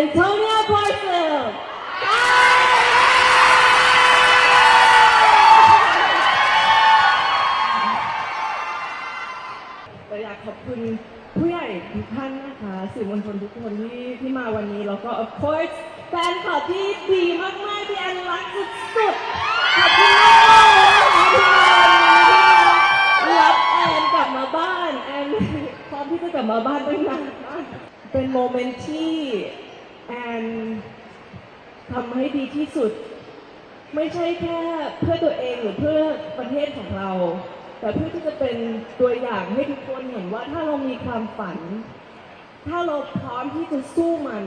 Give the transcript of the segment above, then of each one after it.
Antonia Porcel. อยากขอบคุณผู้ใหญ่ทุกท่านนะคะสื่อมวลชนทุกคนที่ที่มาวันนี้ แล้วก็ of course แฟนคลับที่ดีมากๆที่อันรักสุดๆขอบคุณมากที่มาวันที่มารับแอนกลับมาบ้านแอนพร้อมที่จะกลับมาบ้านตั้งนนมเป็นโมเมนต์ที่ แอนทำให้ดีที่สุด ไม่ใช่แค่เพื่อตัวเองหรือเพื่อประเทศของเรา แต่เพื่อที่จะเป็นตัวอย่างให้ทุกคนเห็นว่าถ้าเรามีความฝัน ถ้าเราพร้อมที่จะสู้มัน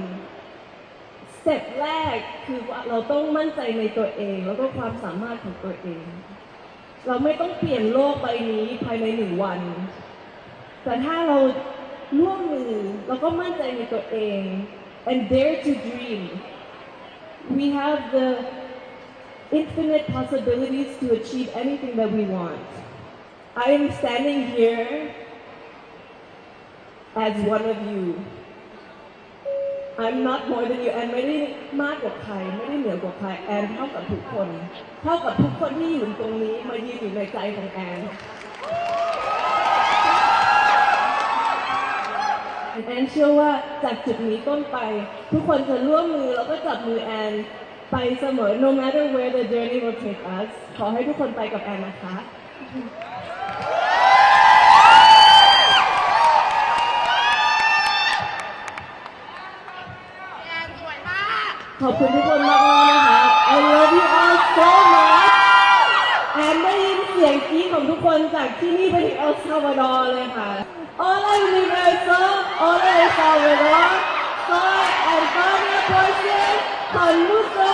สเต็ปแรกคือว่าเราต้องมั่นใจในตัวเอง แล้วก็ความสามารถของตัวเอง เราไม่ต้องเปลี่ยนโลกใบนี้ภายในหนึ่งวัน แต่ถ้าเราร่วมมือแล้วก็มั่นใจในตัวเอง and dare to dream we have the infinite possibilities to achieve anything that we want. I am standing here as one of you. I'm not more than you แอนไม่ได้มากกว่าใคร ไม่ได้เหนือกว่าใคร แอนเท่ากับทุกคน เท่ากับทุกคนที่อยู่ตรงนี้มายืนอยู่ในใจของแอน แอนเชื่อว่าจากจุดนี้ต้นไป ทุกคนจะร่วมมือแล้วก็จับมือแอนไปเสมอ no matter where the journey will take us ขอให้ทุกคนไปกับแอนนะคะแอนสวยมากขอบคุณทุกคนมากๆนะคะ I love you all so much ทุกคนจากที่นี่ไปถึงเอลซาวาดอร์เลยค่ะ Hola Universo Hola El Salvador Soy Antonia Porce con mucho.